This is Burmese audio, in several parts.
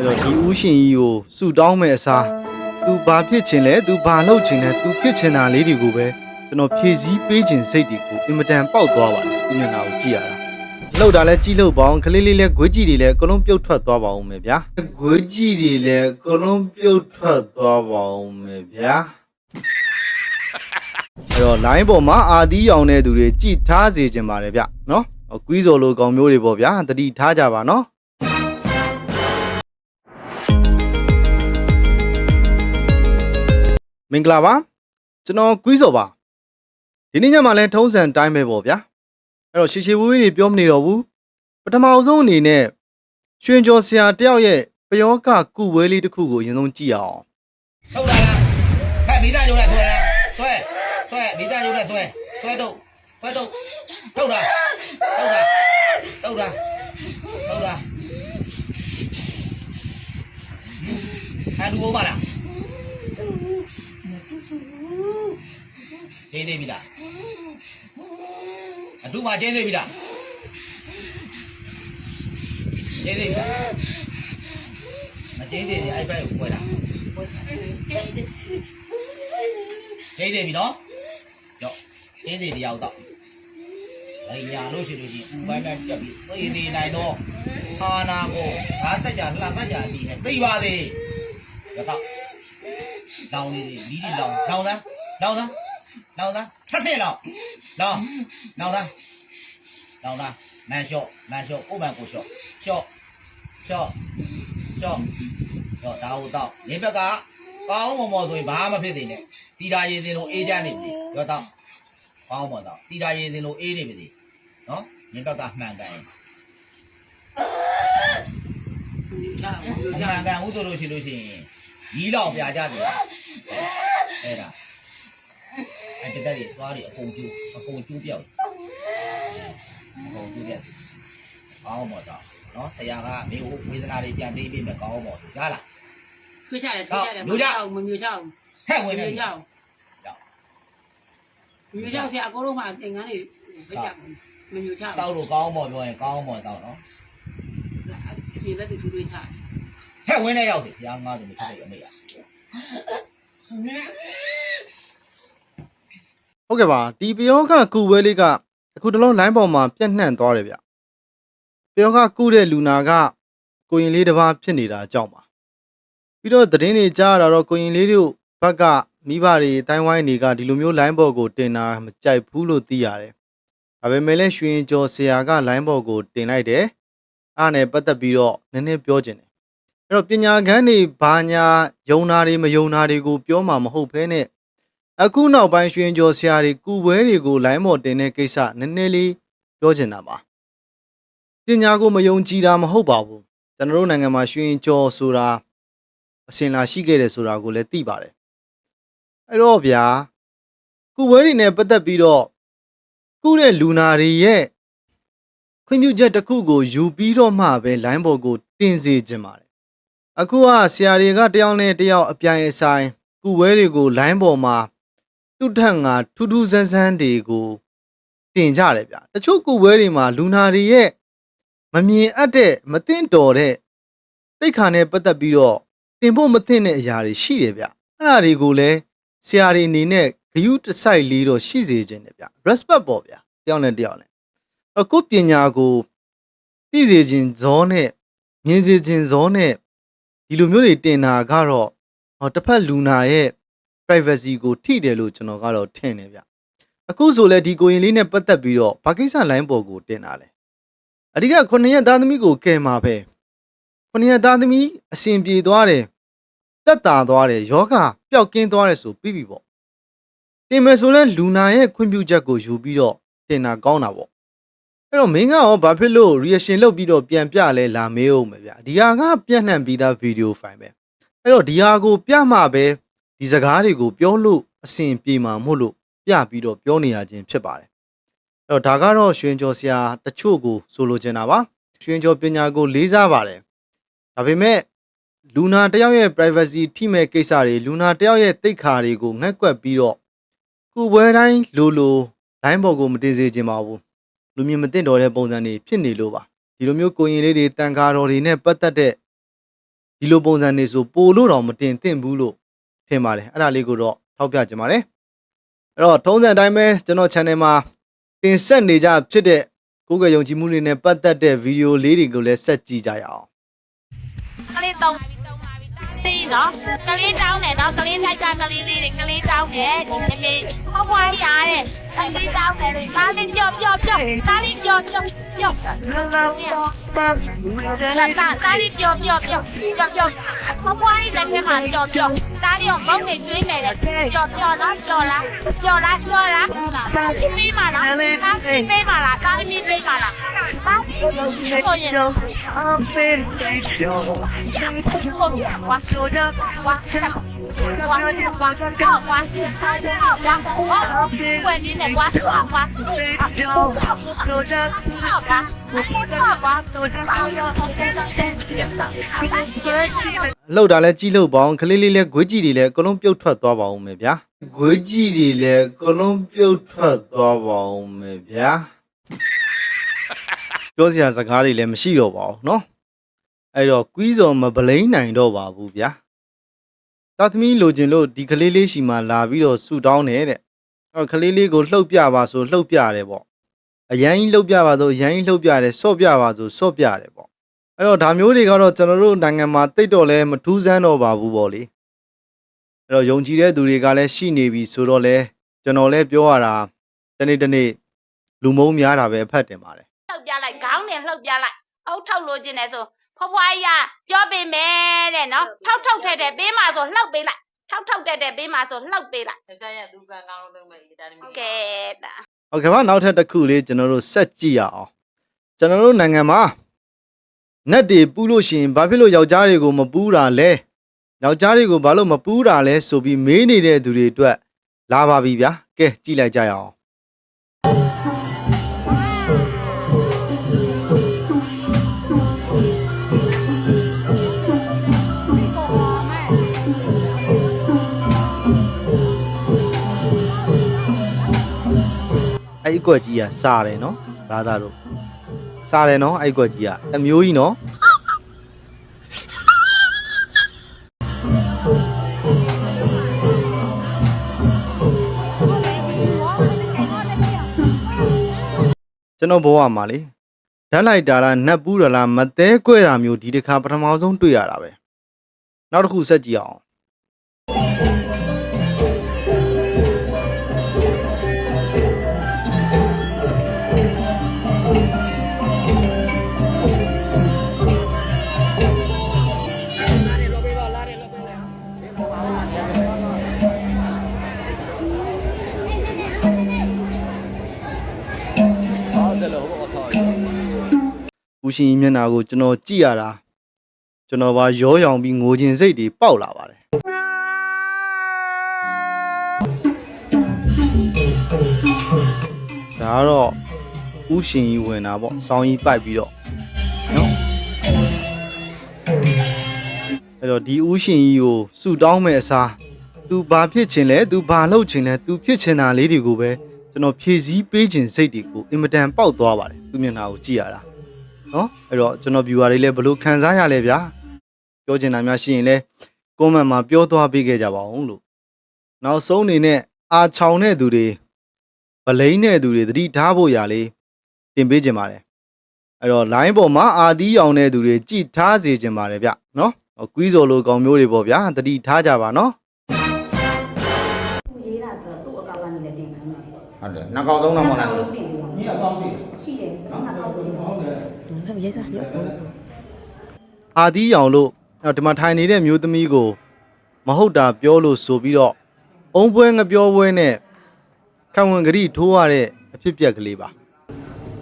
အဲ့တော့ဒီဦးရှင်ကြီးကိုစူတောင်းမဲ့အစားသူဘာဖြစ်ချင်လဲသူဘာလုပ်ချင်လဲသူဖြစ်ချင်တာလေးတွေကိုပဲကျွန်တော်ဖြည့်ဆည်းပေးခြင်းစိတ်တွေကိုအင်မတန်ပေါက်သွားပါတယ်ဒီမျက်နှာကိုကြည့်ရတာလှုပ်တာလဲကြည့်လို့ပါအောင်ကလေးလေးလဲဂွေးကြည့်တွေလဲအကုန်လုံးပြုတ်ထွက်သွားပါအောင်မယ်ဗျာဂွေးကြည့်တွေလဲအကုန်လုံးပြုတ်ထွက်သွားပါအောင်မယ်ဗျာအဲ့တော့ line ပေါ်မှာအာသီးရောင်တဲ့သူတွေကြည်ထားစေခြင်းပါတယ်ဗျနော်ဟိုကွီးစော်လိုကောင်မျိုးတွေပေါ့ဗျာတတိထားကြပါနော် မင်္ဂလာပါကျွန်တော်ကွီးစော်ပါဒီနေ့ညမှာလဲထုံးစံတိုင်းပဲပေါ့ဗျာအဲ့တော့ရှေရှေဝေးဝေးတွေပြောမနေတော့ဘူးပထမအဆုံးအနေနဲ့ရွှင်ကျော်ဆရာတယောက်ရဲ့ပယောကကုပွဲလေးတစ်ခုကိုအရင်ဆုံးကြည့်အောင်ထုတ်လာလားဟဲ့မိသားရုံးနဲ့သွဲလားသွဲသွဲမိသားရုံးနဲ့သွဲသွဲတော့သွဲတော့ထုတ်လာထုတ်လာထုတ်လာထုတ်လာဟာလူဦးပါလား ကျင်းသေးပြီလားအတူမှကျင်းသေးပြီလားကျင်းသေးပြီလားမကျင်းသေးရင်အဲ့ဘက်ကိုခွဲတာကျင်းသေးပြီနော်ကြောက်ကျင်းသေးတရားတော့အဲ့ညာလို့ရှိလို့ရှိရင်ဥပိုင်းပိုင်းပြတ်ပြီးသိနေနိုင်တော့အာနာကိုငါတက်ကြလှတက်ကြဒီဟဲ့သိပါသေးကြောက်လောင်နေတယ်ဒီဒီလောင်လောင်သားလောင်သားလောင်သားထက်တဲ့လော င်လောင်လောင်သားလောင်သားမန်လျှော့မန်လျှော့ကိုမန်ကိုလျှော့လျှော့လျှော့လျှော့တော့ဒါဟုတ်တော့နေဘက်ကကောင်းမမော်ဆိုရင်ဘာမှဖြစ်သေးနဲ့တီတာရည်စင်လို့အေးကြနေပြီရောတော့ပေါင်းပါတော့တီတာရည်စင်လို့အေးနေပြီနော်မြင်းဘက်ကမှ န်ကန်ရင်မှန်ကန်ဟုတ်လို့ရှိလို့ရှိရင်ရီးလောက်ပြကြတယ်အဲ့ဒါအဲ့တက်တက်သွားရီအကုန်ကျူးအကုန်ကျူးပြောက်အကုန်ကျူးပြောက်ကောင်းပါတော့နော်ဆရာကမင်းကိုဝေဒနာတွေပြန်သိပြီးမယ်ကောင်းပါတော့ကြားလားထွေးချတယ်ထွေးချတယ်မမျိုးချအောင်မမျိုးချအောင်ဟဲ့မဝင်နေမျိုးချအောင်မမျိုးချအောင်ဆရာအကုန်လုံးမှသင်္ကန်းတွေပြကြမမျိုးချအောင်တောက်လို့ကောင်းပါပြောရင်ကောင်းပါတော့နော်ဒီဘက်သူထွေးချတယ်ဟဲ့ဝင်းနေရောက်တယ်တရားငါးဆိုမဖြစ်ရမေးရ ဟုတ်ကဲ့ပါဒီပယောကကုပွဲလေးကအခုတလုံး line ပေါ်မှာပြန့်နှံ့သွားတယ်ဗျပယောကကုတဲ့လူနာကကိုရင်လေးတစ်ပါးဖြစ်နေတာအကြောင်းပါပြီးတော့သတင်းတွေကြားရတာတော့ကိုရင်လေးတို့ဘက်ကမိဘတွေတိုင်းဝိုင်းတွေကဒီလိုမျိုး line ပေါ်ကိုတင်တာမကြိုက်ဘူးလို့သိရတယ်ဒါပေမဲ့လည်းရွှင်ကျော်ဆရာက line ပေါ်ကိုတင်လိုက်တယ်အားနဲ့ပတ်သက်ပြီးတော့နည်းနည်းပြောချင်တယ်အဲ့တော့ပညာခန်းတွေဘာညာယုံနာတွေမယုံနာတွေကိုပြောမှာမဟုတ်ဘဲနဲ့ အခုနောက်ပိုင်းရွှင်ကျော်ဆရာတွေကုပွဲတွေကိုလိုင်းမော်တင်တဲ့ကိစ္စနည်းနည်းလေးပြောချင်တာပါပညာကိုမယုံကြည်တာမဟုတ်ပါဘူးကျွန်တော်တို့နိုင်ငံမှာရွှင်ကျော်ဆိုတာအစင်လာရှိခဲ့တယ်ဆိုတာကိုလည်းသိပါတယ်အဲ့တော့ဗျာကုပွဲတွေနဲ့ပတ်သက်ပြီးတော့ကုတဲ့လူနာတွေရဲ့ခွင့်ပြုချက်တစ်ခုကိုယူပြီးတော့မှပဲလိုင်းပေါ်ကိုတင်စေခြင်းပါတယ်အခုကဆရာတွေကတယောက်နဲ့တယောက်အပြိုင်အဆိုင်ကုပွဲတွေကိုလိုင်းပေါ်မှာ သူ့ထက်ငါထူးထူးဆန်းဆန်းတွေကိုတင်ကြတယ်ဗျတချို့ကုပွဲတွေမှာလူနာတွေရဲ့မမြင်အပ်တဲ့မသိတော်တဲ့တိတ်ခါနဲ့ပတ်သက်ပြီးတော့တင်ဖို့မသိတဲ့အရာတွေရှိတယ်ဗျအဲ့ဒါတွေကိုလည်းဆရာတွေအနေနဲ့ဂယုတစိုက်လေးတော့ရှိစေခြင်းတယ်ဗျ respect ပေါ့ဗျတယောက်နဲ့တယောက်နဲ့အဲ့ကိုယ့်ပညာကိုသိစေခြင်းဇောနဲ့မြင်စေခြင်းဇောနဲ့ဒီလိုမျိုးတွေတင်တာကတော့ဟောတစ်ဖက်လူနာရဲ့ privacy ကိုထိတယ်လို့ကျွန်တော်ကတော့ထင်တယ်ဗျအခုဆိုလဲဒီကိုရင်လေးနဲ့ပတ်သက်ပြီးတော့ဘာကိစ္စ line ပေါ်ကိုတင်တာလဲအဓိကခုနှစ်ရက်သားသမီးကိုကယ်မှာပဲခုနှစ်ရက်သားသမီးအစဉ်ပြေသွားတယ်တက်တာသွားတယ်ယောဂပျောက်ကင်းသွားတယ်ဆိုပြီးပြီပေါ့တင်မယ်ဆိုလဲလူနာရဲ့ခွင့်ပြုချက်ကိုယူပြီးတော့တင်တာကောင်းတာပေါ့အဲ့တော့မင်းကရောဘာဖြစ်လို့ reaction လုပ်ပြီးတော့ပြန်ပြလဲလာမေးအောင်မယ်ဗျဒီဟာကပြန့်နှံ့ပြီးသား video file ပဲအဲ့တော့ဒီဟာကိုပြမှပဲ ဒီစကားတွေကိုပြောလို့အဆင်ပြေမှာမို့လို့ပြပြီးတော့ပြောနေရခြင်းဖြစ်ပါတယ်။အဲ့တော့ဒါကတော့ရွှင်ကျော်ဆရာတချို့ကိုဆိုလိုချင်တာပါ။ရွှင်ကျော်ပညာကိုလေးစားပါတယ်။ဒါပေမဲ့လူနာတယောက်ရဲ့ privacy ထိမဲ့ကိစ္စတွေလူနာတယောက်ရဲ့တိတ်ခါတွေကိုငက်ကွက်ပြီးတော့ကုပွဲတိုင်းလိုလို line ပေါ်ကိုမတင်စေချင်ပါဘူး။လူမြင်မသိတော်တဲ့ပုံစံတွေဖြစ်နေလို့ပါ။ဒီလိုမျိုးကိုရင်လေးတွေတန်ကားတော်တွေနဲ့ပတ်သက်တဲ့ဒီလိုပုံစံနေဆိုပို့လို့တော့မတင်သင့်ဘူးလို့ ထင်ပါတယ်အဲ့ဒါလေးကိုတော့ထောက်ပြချင်ပါတယ်အဲ့တော့ထုံးစံအတိုင်းပဲကျွန်တော် channel မှာတင်ဆက်နေကြဖြစ်တဲ့ကိုယ်ကယုံကြည်မှုတွေနဲ့ပတ်သက်တဲ့ဗီဒီယိုလေးတွေကိုလည်းဆက်ကြည့်ကြရအောင်ကလေးတော့ သိနော်ကလေးတောင်းတယ်နော်ကလေးထိုက်ကကလေးလေးတွေကလေးတောင်းတယ်ဒီမေမေဟောဝိုင်းရတဲ့ကလေးတောင်းတယ်ကားလေးကြော့ကြော့ကြော့ကားလေးကြော့ကြော့ကြော့လောလောလာတာကားလေးကြော့ကြော့ကြော့ကြော့ကြော့ဟောဝိုင်းလည်းပြန်มาကြော့ကြော့ကားလေးကိုမုန်းနေကျွေးနေတယ်ကြော့ကြော့လားကြော့လားကြော့လားကြော့လားကားလေးပေးပါလားကားလေးပေးပါလားကားလေးပေးပါလားကားလေးကိုရင်အလောက်တာလဲကြီးလို့ပေါအောင်ကလေး လေးလဲဂွေးကြီးတွေလဲအကုန်လုံးပြုတ်ထွက်သွားပါအောင်မယ်ဗျာဂွေးကြီးတွေလဲအကုန်လုံးပြုတ်ထွက်သွားပါအောင်မယ်ဗျာ ပြောစရာစကားတွေလည်းမရှိတော့ပါဘူးเนาะအဲ့တော့ကွီးစော်မပလိန်နိုင်တော့ပါဘူးဗျာတာသမီလိုချင်လို့ဒီကလေးလေးရှိမှလာပြီးတော့ဆူတောင်းတယ်တဲ့အဲ့တော့ကလေးလေးကိုလှုပ်ပြပါဆိုလှုပ်ပြတယ်ပေါ့အရန်ကြီးလှုပ်ပြပါဆိုအရန်ကြီးလှုပ်ပြတယ်ဆော့ပြပါဆိုဆော့ပြတယ်ပေါ့ အဲ့တော့ဒါမျိုးတွေကတော့ကျွန်တော်တို့နိုင်ငံမှာတိတ်တော့လဲမထူးဆန်းတော့ပါဘူးပေါ့လေအဲ့တော့ယုံကြည်တဲ့သူတွေကလည်းရှိနေပြီဆိုတော့လဲကျွန်တော်လည်းပြောရတာတနေ့တနေ့လူမုံများတာပဲအဖတ်တင်ပါတယ် လှု ပ်ပြလိုက်ခေါင်းနဲ့လှုပ်ပြလိုက်အုတ်ထုတ်လို့ခြင်းနဲ့ဆိုဖွားဖွားကြီးကပြောပေးမယ်တဲ့နော်ထောက်ထောက်ထဲတဲ့ပေးမှဆိုလှုပ်ပေးလိုက်ထောက်ထောက်တဲ့တဲ့ပေးမှဆိုလှုပ်ပေးလိုက်ယောက်ျားရသူကကောင်းလုံးမဲ့ဒါတမီးကဲတာဟုတ်ကဲ့ပါနောက်ထပ်တစ်ခုလေးကျွန်တော်တို့ဆက်ကြည့်ရအောင်ကျွန်တော်တို့နိုင်ငံမှာနက်တွေပူးလို့ရှိရင်ဘာဖြစ်လို့ယောက်ျားတွေကိုမပူးတာလဲယောက်ျားတွေကိုဘာလို့မပူးတာလဲဆိုပြီးမေးနေတဲ့သူတွေအတွက်လာပါပြီဗျာကဲကြည့်လိုက်ကြရအောင် အဲ့အကွက်ကြီးကစားတယ်နော်ဘာသာတို့စားတယ်နော်အဲ့အကွက်ကြီးကအမျိုးကြီးနော်ကျွန်တော်ဘဝမှာလေဓာတ်လိုက်တာလားနတ်ပူးတာလားမသေးကွဲတာမျိုးဒီတစ်ခါပထမဆုံးတွေ့ရတာပဲနောက်တစ်ခုဆက်ကြည့်အောင် ဦးရှင်ကြီးမျက်နှာကိုကျွန်တော်ကြည့်ရတာကျွန်တော်ပါရောရောင်ပြီးငိုခြင်းစိတ်တွေပေါက်လာပါတယ်ဒါကတော့ဦးရှင်ကြီးဝင်တာပေါ့စောင်းကြီးပိုက်ပြီးတော့နော်အဲ့တော့ဒီဦးရှင်ကြီးကိုစူတောင်းမဲ့အစား तू ဘာဖြစ်ချင်လဲ तू ဘာလုပ်ချင်လဲ तू ဖြစ်ချင်တာလေးတွေကိုပဲကျွန်တော်ဖြည့်ဆည်းပေးခြင်းစိတ်တွေကိုအင်မတန်ပေါက်သွားပါတယ်သူမျက်နှာကိုကြည့်ရတာ နော်အဲ့တော့ကျွန်တော် viewer တွေလည်းဘယ်လိုခံစားရလဲဗျာပြောချင်တာများရှိရင်လည်း comment မှာပြောသွားပေးခဲ့ကြပါဦးလို့နောက်ဆုံးအနေနဲ့အာချောင်တဲ့သူတွေဗလိန်တဲ့သူတွေသတိထားဖို့ရာလေးတင်ပေးခြင်းပါတယ်အဲ့တော့ line ပေါ်မှာအာသီးရောင်တဲ့သူတွေကြည်ထားစေခြင်းပါတယ်ဗျနော်ဟိုကွီးစော်လိုကောင်မျိုးတွေပေါ့ဗျာသတိထားကြပါနော်သူရေးတာဆိုတော့သူ့အကောင့်ကနေလည်းတင်ခိုင်းတယ်ဟုတ်တယ်နှစ်ကောင်သုံးတော့မဟုတ်လားတင်ပြီးတော့ညီအကောင်းရှိရှိတယ်နော်အကောင့်ရှိတယ် ဟုတ်တယ် အာသီးရောင်လို့အဲ့တော့ဒီမှာထိုင်နေတဲ့မျိုးသမီးကို မဟုတ်တာပြောလို့ဆိုပြီးတော့အုံပွဲငပြောပွဲနဲ့ခံဝင်ကြိထိုးရတဲ့အဖြစ်ပြက်ကလေးပါ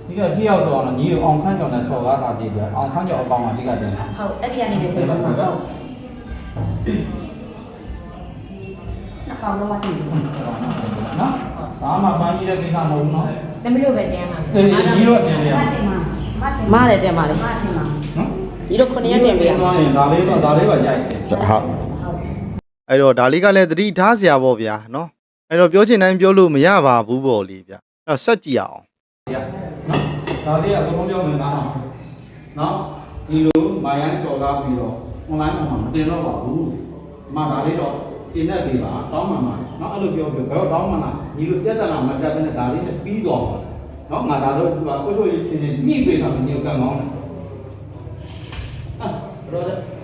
ဒီကထိရောက်ဆိုတော့ညီအောင်ခန်းကြောင်နဲ့ဆော်ကားတာတည်ပြအောင်ခန်းကြောင်အကောင်ကတိကတင်တာဟုတ်အဲ့ဒီကနေလည်းတင်မှာတော့အကောင့်တော့မတင်ဘူးနော်ဘာမှပန်းကြီးတဲ့ကိစ္စမဟုတ်ဘူးနော်တမီးတို့ပဲတင်မှာအေးညီတို့တင်တယ်မတင် မတယ်တင်ပါလေဒီတော့9ရက်တင်ပေးရမှာဒါလေးတော့ဒါလေးတော့ရိုက်တယ်ဟုတ်အဲ့တော့ဒါလေးကလည်းသတိထားစရာပေါ့ဗျာနော်အဲ့တော့ပြောချင်တိုင်းပြောလို့မရပါဘူးပေါ့လေဗျအဲ့တော့ဆက်ကြည့်အောင်ဒါလေးကအကုန်ပြောမယ်နားအောင်နော်ဒီလိုမိုင်းရိုင်းစော်ကားပြီးတော့ online မှာမတင်တော့ပါဘူးဒီမှာဒါလေးတော့တင်တတ်ပြီပါတောင်းမှန်ပါနော်အဲ့လိုပြောပြောဘယ်တော့တောင်းမှန်လားဒီလိုပြဿနာမတက်ဘဲနဲ့ဒါလေးပြီးတော့ပါ နော်ငါသာတို့ကအုပ်ချုပ်ရေးချင်းချင်းညှိပေးတာမညှို့ကမောင်းတယ်ဟာဘရော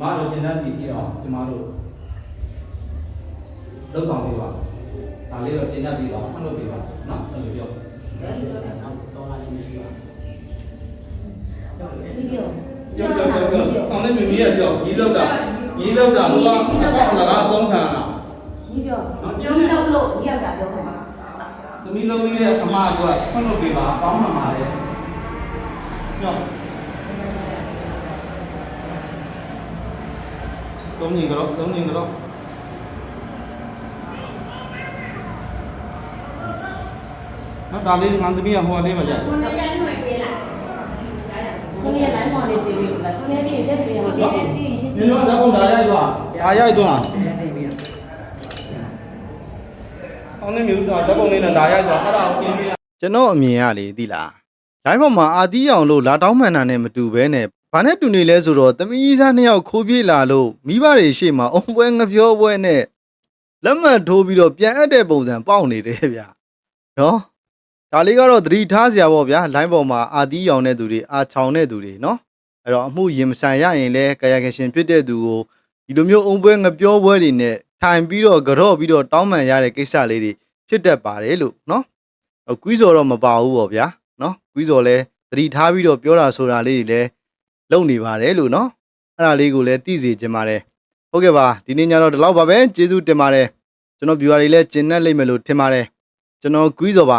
မတို့ကျင်တဲ့ပြည်ကြည့်အောင်ကျမတို့လောက်ဆောင်ပေးပါဒါလေးတော့ကျင်တဲ့ပြည်ပါမှတ်လို့ပေးပါနော်အဲ့လိုပြောဒီပြောပြောပြောပြောပြောတောင်းနေမမီးရပြောညီလောက်တာညီလောက်တာဘာဘာလကားအသုံးခံတာဒီပြောပြောလို့လို့ဒီရောက်စားပြောခိုင်းပါသမီးလုံးလေးရဲ့အမကဖွင့်လို့ပေးပါကောင်းမှမှာလေညော သုံးညင်ကြောသုံးညင်ကြောနော်ဒါလေးငန်းသမီးကဟိုလေးပါကြကိုနေရຫນွေပေးလားကိုနေရလိုင်းပေါ်နေတည်ပြီလားကိုနေပြီးရက်စီရမှာဒီတော့ဒီဒီနင်တို့တော့ဒါရိုက်သွားဒါရိုက်သွားအောင်နေမျိုးတော့ဓာတ်ပုံလေးနဲ့ဒါရိုက်သွားအဲ့ဒါကိုပြင်ပြကျွန်တော်အမြင်ရလေသိလားလိုင်းပေါ်မှာအာတီးအောင်လို့လာတောင်းမှန်တာနဲ့မတူဘဲနဲ့ ဘာနဲ့တူနေလဲဆိုတော့သမီးကြီးစားနှစ်ယောက်ခိုးပြေးလာလို့မိဘတွေရှေ့မှာအုံပွဲငပြောပွဲနဲ့လက်မှတ်ထိုးပြီးတော့ပြန်အပ်တဲ့ပုံစံပေါက်နေတယ်ဗျာနော်ဒါလေးကတော့သတိထားစရာပေါ့ဗျာလိုင်းပေါ်မှာအာတီးအောင်တဲ့သူတွေအာချောင်တဲ့သူတွေနော်အဲ့တော့အမှုရင်မဆိုင်ရရင်လဲကာယကရှင်ဖြစ်တဲ့သူကိုဒီလိုမျိုးအုံပွဲငပြောပွဲတွေနဲ့ထိုင်ပြီးတော့ကြော့ပြီးတော့တောင်းပန်ရတဲ့ကိစ္စလေးတွေဖြစ်တတ်ပါတယ်လို့နော်ဟိုကွီးစော်တော့မပါဘူးပေါ့ဗျာနော်ကွီးစော်လဲသတိထားပြီးတော့ပြောတာဆိုတာလေးတွေလည်း လုံနေပါတယ်လို့နော်အဲ့ဒါလေးကိုလည်းသိစေချင်ပါတယ်ဟုတ်ကဲ့ပါဒီနေ့ညတော့ဒီလောက်ပါပဲကျေးဇူးတင်ပါတယ်ကျွန်တော် viewer တွေလည်းကျင်내လိမ့်မယ်လို့ထင်ပါတယ်ကျွန်တော်ကွီးစော်ပါ